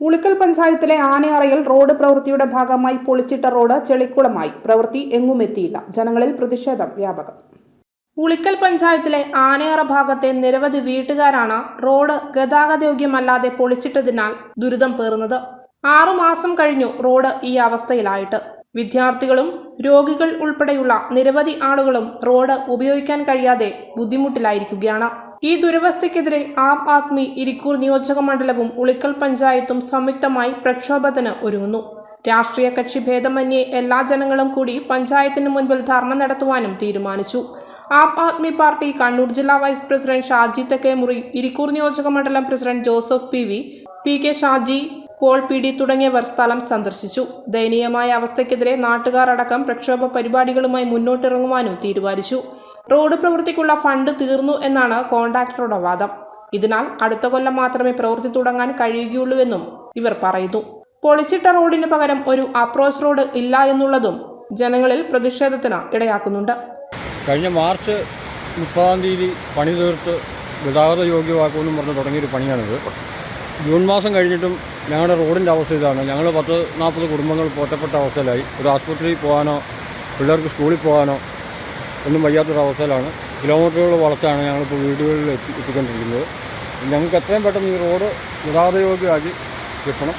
ഉളിക്കൽ പഞ്ചായത്തിലെ ആനയറയിൽ റോഡ് പ്രവൃത്തിയുടെ ഭാഗമായി പൊളിച്ചിട്ട റോഡ് ചെളിക്കുളമായി. പ്രവൃത്തി എങ്ങുമെത്തിയില്ല ജനങ്ങളിൽ പ്രതിഷേധം വ്യാപകം. ഉളിക്കൽ പഞ്ചായത്തിലെ ആനയറ ഭാഗത്തെ നിരവധി വീട്ടുകാരാണ് റോഡ് ഗതാഗതയോഗ്യമല്ലാതെ പൊളിച്ചിട്ടതിനാൽ ദുരിതം പേറുന്നത്. ആറുമാസം കഴിഞ്ഞു റോഡ് ഈ അവസ്ഥയിലായിട്ട്. വിദ്യാർത്ഥികളും രോഗികൾ ഉൾപ്പെടെയുള്ള നിരവധി ആളുകളും റോഡ് ഉപയോഗിക്കാൻ കഴിയാതെ ബുദ്ധിമുട്ടിലായിരിക്കുകയാണ്. ഈ ദുരവസ്ഥയ്ക്കെതിരെ ആം ആദ്മി ഇരിക്കൂർ നിയോജക മണ്ഡലവും ഉളിക്കൽ പഞ്ചായത്തും സംയുക്തമായി പ്രക്ഷോഭത്തിന് ഒരുങ്ങുന്നു. രാഷ്ട്രീയ കക്ഷി ഭേദമന്യേ എല്ലാ ജനങ്ങളും കൂടി പഞ്ചായത്തിന് മുൻപിൽ ധർണ നടത്തുവാനും തീരുമാനിച്ചു. ആം ആദ്മി പാർട്ടി കണ്ണൂർ ജില്ലാ വൈസ് പ്രസിഡന്റ് ഷാജി തെക്കേമുറി ഇരിക്കൂർ നിയോജക മണ്ഡലം president Joseph P V P K Shaji Paul P D തുടങ്ങിയവർ സ്ഥലം സന്ദർശിച്ചു. ദയനീയമായ അവസ്ഥയ്ക്കെതിരെ നാട്ടുകാർ അടക്കം പ്രക്ഷോഭ പരിപാടികളുമായി മുന്നോട്ടിറങ്ങുവാനും തീരുമാനിച്ചു. റോഡ് പ്രവൃത്തിക്കുള്ള ഫണ്ട് തീർന്നു എന്നാണ് കോൺട്രാക്ടറുടെ വാദം. ഇതിനാൽ അടുത്ത കൊല്ലം മാത്രമേ പ്രവൃത്തി തുടങ്ങാൻ കഴിയുകയുള്ളൂവെന്നും ഇവർ പറയുന്നു. പൊളിച്ചിട്ട റോഡിന് പകരം ഒരു അപ്രോച്ച് റോഡ് ഇല്ല എന്നുള്ളതും ജനങ്ങളിൽ പ്രതിഷേധത്തിന് ഇടയാക്കുന്നുണ്ട്. കഴിഞ്ഞ മാർച്ച് മുപ്പതാം തീയതി പണി തീർത്ത് ഗതാഗത യോഗ്യമാക്കുമെന്നും പറഞ്ഞ് തുടങ്ങിയൊരു പണിയാണിത്. ജൂൺ മാസം കഴിഞ്ഞിട്ടും ഞങ്ങളുടെ റോഡിന്റെ അവസ്ഥ ഇതാണ്. ഞങ്ങൾ പത്ത് നാൽപ്പത് കുടുംബങ്ങൾ പോറ്റപ്പെട്ട അവസ്ഥയിലായി. ഒരു ആശുപത്രിയിൽ പോകാനോ പിള്ളേർക്ക് സ്കൂളിൽ പോകാനോ ഒന്നും വയ്യാത്തൊരവസ്ഥയിലാണ് കിലോമീറ്ററുകൾ വളച്ചാണ് ഞങ്ങളിപ്പോൾ വീടുകളിൽ എത്തി എത്തിക്കൊണ്ടിരിക്കുന്നത്. ഞങ്ങൾക്ക് എത്രയും പെട്ടെന്ന് ഈ റോഡ് ഗതാഗതയോഗ്യമാക്കി കിട്ടണം.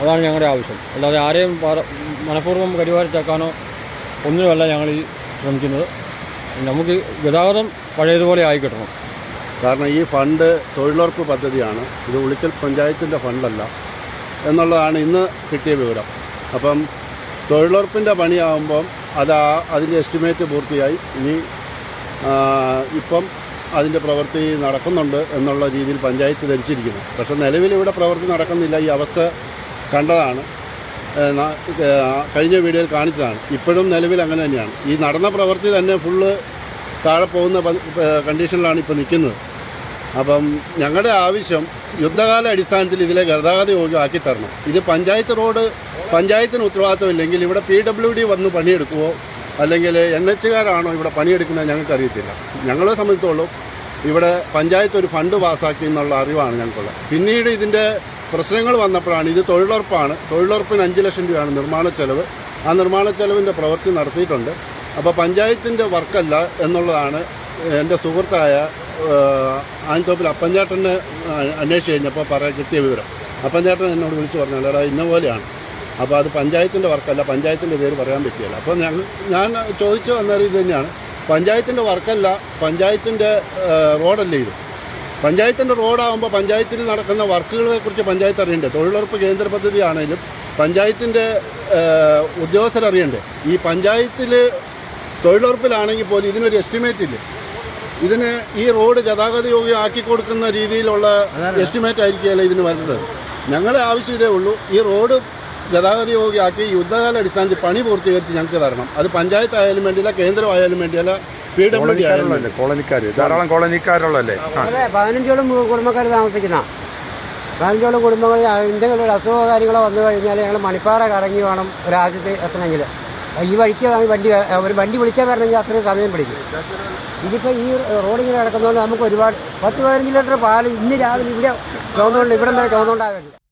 അതാണ് ഞങ്ങളുടെ ആവശ്യം. അല്ലാതെ ആരെയും മനഃപൂർവം കരിവാരിച്ചേക്കാനോ ഒന്നുമല്ല ഞങ്ങൾ ഈ ശ്രമിക്കുന്നത്. നമുക്ക് ഗതാഗതം പഴയതുപോലെ ആയി കിട്ടണം. കാരണം ഈ ഫണ്ട് തൊഴിലുറപ്പ് പദ്ധതിയാണ്. ഇത് ഉളിക്കൽ പഞ്ചായത്തിന്റെ ഫണ്ടല്ല എന്നുള്ളതാണ് ഇന്ന് കിട്ടിയ വിവരം. അപ്പം തൊഴിലുറപ്പിന്റെ പണിയാകുമ്പം അത് അതിന്റെ എസ്റ്റിമേറ്റ് പൂർത്തിയായി. ഇനി ഇപ്പം അതിന്റെ പ്രവൃത്തി നടക്കുന്നുണ്ട് എന്നുള്ള രീതിയിൽ പഞ്ചായത്ത് ധരിച്ചിരിക്കുന്നു. പക്ഷേ നിലവിൽ ഇവിടെ പ്രവൃത്തി നടക്കുന്നില്ല. ഈ അവസ്ഥ കണ്ടതാണ്. കഴിഞ്ഞ വീഡിയോയിൽ കാണിച്ചതാണ്. ഇപ്പോഴും നിലവിൽ അങ്ങനെ തന്നെയാണ്. ഈ നടന്ന പ്രവൃത്തി തന്നെ ഫുള്ള് താഴെ പോകുന്ന കണ്ടീഷനിലാണ് ഇപ്പോൾ നിൽക്കുന്നത്. അപ്പം ഞങ്ങളുടെ ആവശ്യം യുദ്ധകാല അടിസ്ഥാനത്തിൽ ഇതിലെ ഗതാഗത യോഗ്യമാക്കി തരണം. ഇത് പഞ്ചായത്ത് റോഡ് പഞ്ചായത്തിന് ഉത്തരവാദിത്തമില്ലെങ്കിൽ ഇവിടെ പി ഡബ്ല്യു ഡി വന്ന് പണിയെടുക്കുവോ? അല്ലെങ്കിൽ എൻ എച്ചുകാരാണോ ഇവിടെ പണിയെടുക്കുന്നത് ഞങ്ങൾക്കറിയത്തില്ല ഞങ്ങളെ സംബന്ധിച്ചോളം ഇവിടെ പഞ്ചായത്ത് ഒരു ഫണ്ട് പാസ്സാക്കി എന്നുള്ള അറിവാണ് ഞങ്ങൾക്കുള്ളത്. പിന്നീട് ഇതിന്റെ പ്രശ്നങ്ങൾ വന്നപ്പോഴാണ് ഇത് തൊഴിലുറപ്പാണ്. തൊഴിലുറപ്പിന് അഞ്ച് ലക്ഷം രൂപയാണ് നിർമ്മാണ ചെലവ്. ആ നിർമ്മാണ ചെലവിന്റെ പ്രവൃത്തി നടത്തിയിട്ടുണ്ട്. അപ്പോൾ പഞ്ചായത്തിന്റെ വർക്കല്ല എന്നുള്ളതാണ് എന്റെ സുഹൃത്തായ ആൻതോപ്പിൽ അപ്പഞ്ചേട്ടനെ അന്വേഷിച്ച് കഴിഞ്ഞപ്പോൾ പറയാൻ കിട്ടിയ വിവരം. അപ്പഞ്ചേട്ടൻ എന്നോട് വിളിച്ച് പറഞ്ഞു എടാ ഇന്ന പോലെയാണ്. അപ്പോൾ അത് പഞ്ചായത്തിന്റെ വർക്കല്ല പഞ്ചായത്തിന്റെ പേര് പറയാൻ പറ്റിയല്ല. അപ്പോൾ ഞങ്ങൾ ഞാൻ ചോദിച്ചു അന്നേരം ഇത് തന്നെയാണ്. പഞ്ചായത്തിന്റെ വർക്കല്ല പഞ്ചായത്തിന്റെ റോഡല്ലേ ഇത്. പഞ്ചായത്തിന്റെ റോഡാകുമ്പോൾ പഞ്ചായത്തിൽ നടക്കുന്ന വർക്കുകളെക്കുറിച്ച് പഞ്ചായത്ത് അറിയണ്ടേ? തൊഴിലുറപ്പ് കേന്ദ്ര പദ്ധതി ആണെങ്കിലും പഞ്ചായത്തിന്റെ ഉദ്യോഗസ്ഥരറിയണ്ടേ? ഈ പഞ്ചായത്തിൽ തൊഴിലുറപ്പിലാണെങ്കിൽ പോലും ഇതിനൊരു എസ്റ്റിമേറ്റ് ഇല്ല ഇതിന് ഈ റോഡ് ഗതാഗത യോഗ്യമാക്കി കൊടുക്കുന്ന രീതിയിലുള്ള എസ്റ്റിമേറ്റ് ആയിരിക്കുകയല്ല ഇതിന് വരുന്നത്? ഞങ്ങളുടെ ആവശ്യം ഇതേ ഉള്ളൂ. ഈ റോഡ് ഗതാഗത യോഗ്യമാക്കി യുദ്ധകാല അടിസ്ഥാനത്തിൽ പണി പൂർത്തീകരിച്ച് ഞങ്ങൾക്ക് തരണം. അത് പഞ്ചായത്ത് ആയാലും വേണ്ടിയില്ല കേന്ദ്രമായാലും വേണ്ടിയല്ല പി ഡബ്ല്യു ഡി ആയാലും കോളനിക്കാർ ധാരാളം കോളനിക്കാരുള്ളല്ലേ പതിനഞ്ചോളം കുടുംബക്കാർ താമസിക്കുന്ന പതിനഞ്ചോളം കുടുംബങ്ങൾ എന്തെങ്കിലും ഒരു അസുഖമോ കാര്യങ്ങളോ വന്നു കഴിഞ്ഞാൽ ഞങ്ങൾ മണിപ്പാറ കറങ്ങി വേണം രാജ്യത്ത് എത്തണമെങ്കിൽ ഈ വഴിക്ക് വണ്ടി ഒരു വണ്ടി വിളിക്കാൻ വരണമെങ്കിൽ അത്രയും സമയം പിടിക്കും. ഇതിപ്പോൾ ഈ റോഡിങ്ങനെ കിടക്കുന്നതുകൊണ്ട് നമുക്ക് ഒരുപാട് പത്ത് പതിനഞ്ച് ലിറ്റർ പാൽ ഇന്ന് രാവിലെ ഇവിടെ ചോന്നുകൊണ്ട് ഇവിടെ വരെ ചോന്നുകൊണ്ടാകും